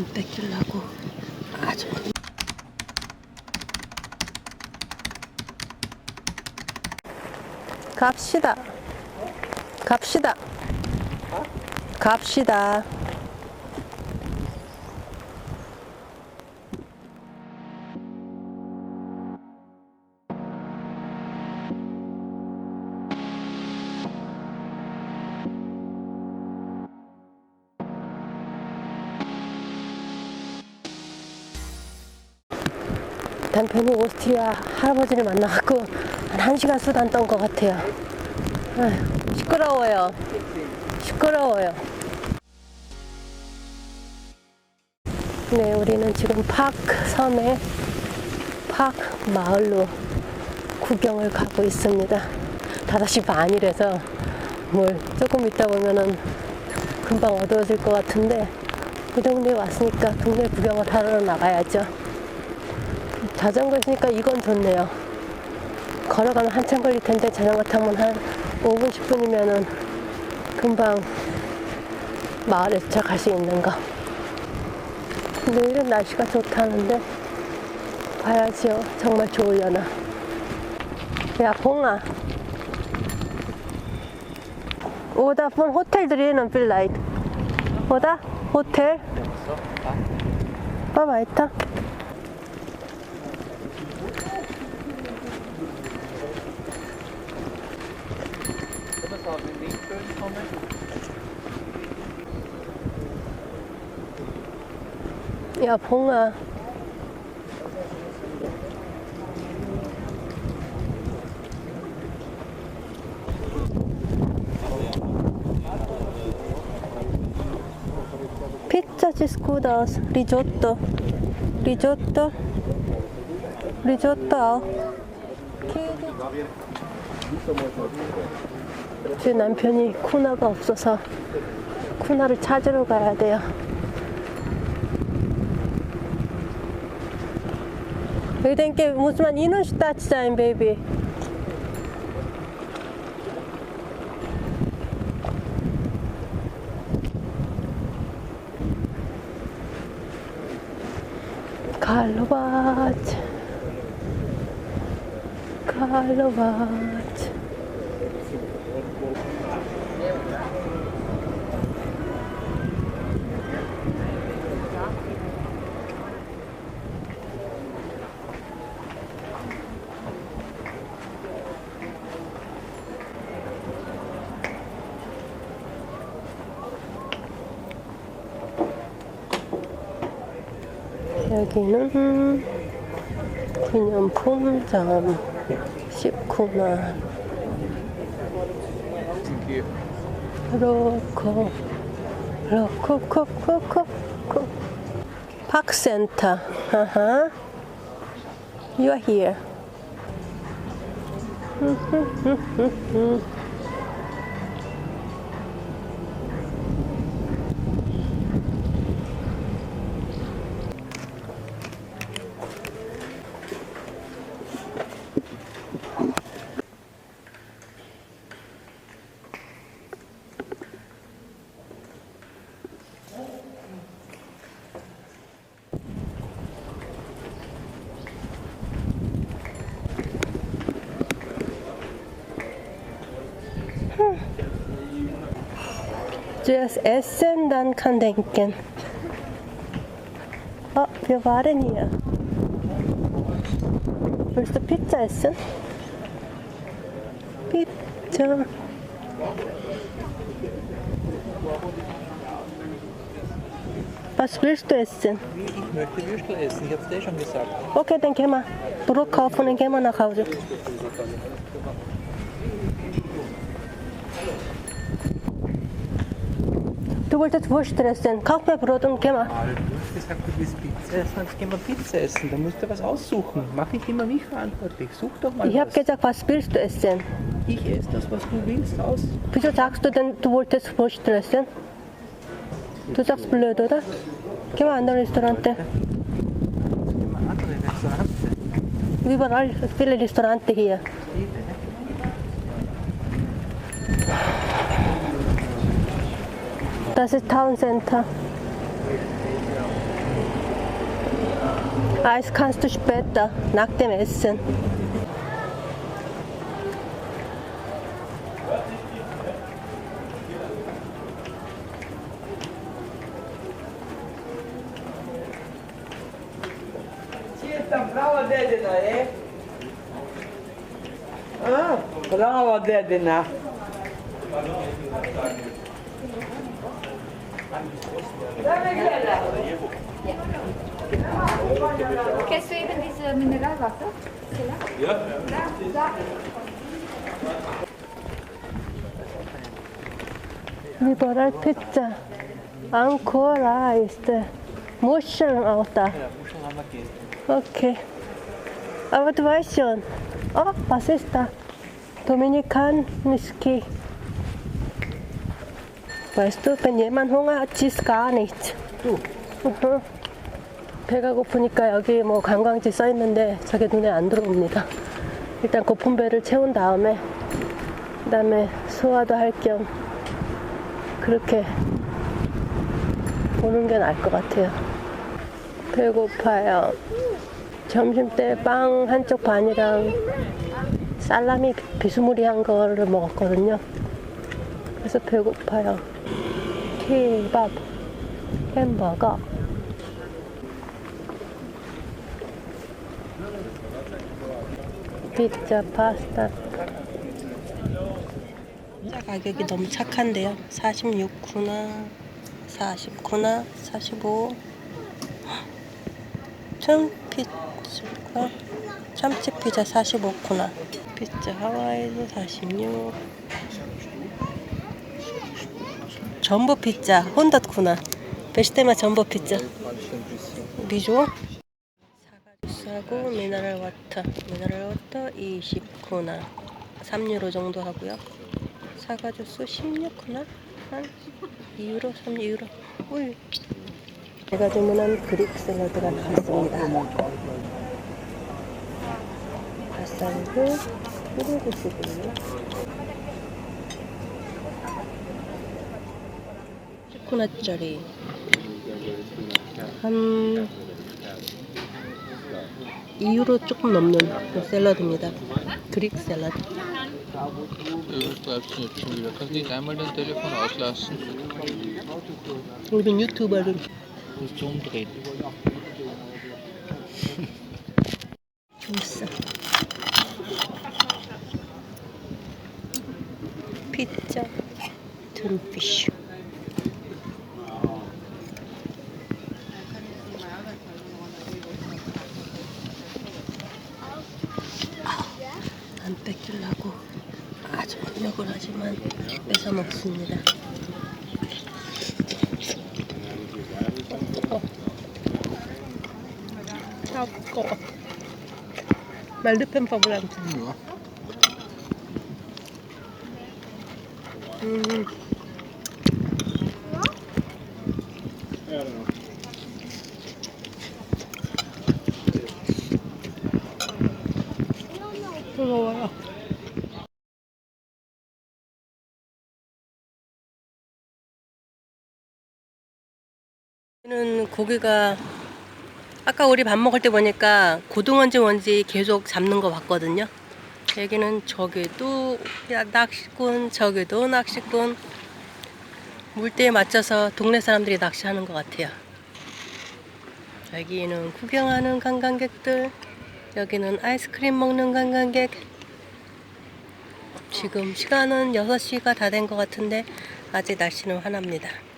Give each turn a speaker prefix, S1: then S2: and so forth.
S1: 안 뺏기려고 아주 갑시다. 갑시다. 갑시다. 남편이 오스트리아 할아버지를 만나갖고 한 1시간 수단 떤 것 같아요. 아휴, 시끄러워요. 시끄러워요. 네, 우리는 지금 파크 섬의 파크 마을로 구경을 가고 있습니다. 5시 반이라서 뭘 조금 있다 보면은 금방 어두워질 것 같은데 이 동네에 왔으니까 동네 구경을 하러 나가야죠. 자전거 있으니까 이건 좋네요. 걸어가면 한참 걸릴 텐데 자전거 타면 한 5분, 10분이면은 금방 마을에 도착할 수 있는 거. 내일은 날씨가 좋다는데 봐야지요. 정말 좋으려나. 야, 봉아. 오다 본 호텔 드리는 빌라이트. 오다? 호텔? 봐봐, 있다. 야, 봉아. Pizza ci scudos, risotto, risotto, risotto. 제 남편이 쿠나가 없어서 쿠나를 찾으러 가야 돼요. Denke, muss man Innenstadt sein, Baby. Karlovac. Karlovac. 여기는 기념품점 십구나 로코 로코코코코코 박센터 아하 You are here Zuerst essen, dann kann denken. Oh, wir waren hier. Willst du Pizza essen? Pizza. Was willst du essen?
S2: Ich möchte Würstel essen, ich habe es dir schon gesagt.
S1: Okay, dann gehen wir Brot kaufen und gehen wir nach Hause. Du wolltest Wurst essen. Kauf mir Brot und geh mal.
S2: Du hast gesagt, du willst Pizza essen, jetzt gehen wir Pizza essen. Da musst du was aussuchen. Mach nicht immer mich verantwortlich. Such doch mal
S1: Ich habe gesagt, was willst du essen?
S2: Ich esse das, was du willst, aus.
S1: Wieso sagst du denn, du wolltest Wurst essen? Du sagst blöd, oder? Geh mal.
S2: Immer andere Restaurante.
S1: Überall viele Restaurante hier. Das ist Town Center. Eis kannst du später, nach dem Essen.
S3: Brava dedina, e? A, brava dedina.
S4: Kennst du eben diese Mineralwasser? Ja. Da, da.
S1: Liberal Pizza. Ancora.
S2: Ja, Muscheln haben wir gegessen.
S1: Okay. Weißt schon. Oh, was ist da? Dominikan Whisky. Weißt du, wenn jemand Hunger hat, isst gar nichts.
S2: Du,
S1: Mhm. 배가 고프니까 여기 뭐 관광지 써 있는데 저게 눈에 안 들어옵니다. 일단 고픈 배를 채운 다음에 그다음에 소화도 할 겸 그렇게 보는 게 나을 것 같아요. 배고파요. 점심 때 빵 한쪽 반이랑 살라미 비스무리한 거를 먹었거든요. 그래서 배고파요. 케밥, 햄버거. 피자, 파스타. 피자 가격이 너무 착한데요. 46쿠나, 49쿠나, 45. 천 피자가 참치 피자 45쿠나. 피자 하와이도 46. 전보 피자 혼다쿠나. 베시테마 전보 피자. 비주얼? 주스하고 미네랄 워터. 미네랄 워터 20쿠나. 3유로 정도 하고요. 사과 주스 16쿠나. 한 2유로, 3유로. 울. 제가 주문한 그릭 샐러드가 나왔습니다. 바사르고 후르구스군요. 10쿠나짜리. 한 2유로 조금 넘는 그 샐러드입니다. 그릭 샐러드.
S2: Du umdrehen.
S1: 주스. 피자. 둔피쉬. 하지만 뺏어 먹습니다. 어. 차가워. 말르펜 파브란트.
S5: Ja.
S1: 음. 뜨거워요. 는 고기가 아까 우리 밥 먹을 때 보니까 고등어인지 뭔지 계속 잡는 거 봤거든요. 여기는 저기도 야, 낚시꾼, 저기도 낚시꾼. 물때에 맞춰서 동네 사람들이 낚시하는 것 같아요. 여기는 구경하는 관광객들, 여기는 아이스크림 먹는 관광객. 지금 시간은 6시가 다 된 것 같은데 아직 날씨는 환합니다.